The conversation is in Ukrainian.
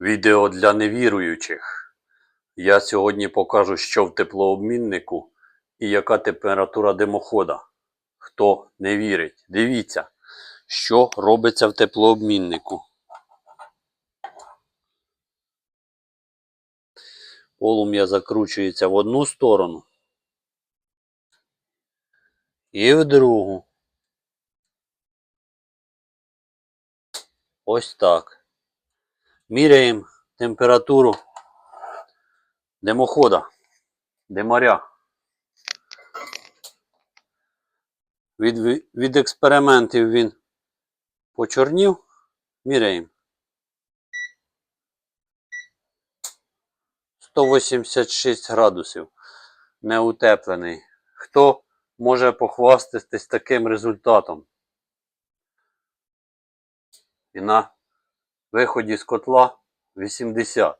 Відео для невіруючих. Я сьогодні покажу, що в теплообміннику і яка температура димохода. Хто не вірить, дивіться, що робиться в теплообміннику. Полум'я закручується в одну сторону і в другу. Ось так. Міряємо температуру димохода, димаря. Від, від експериментів він почорнів. Міряємо. 186 градусів. Неутеплений. Хто може похвастатись таким результатом? І на виході з котла 80.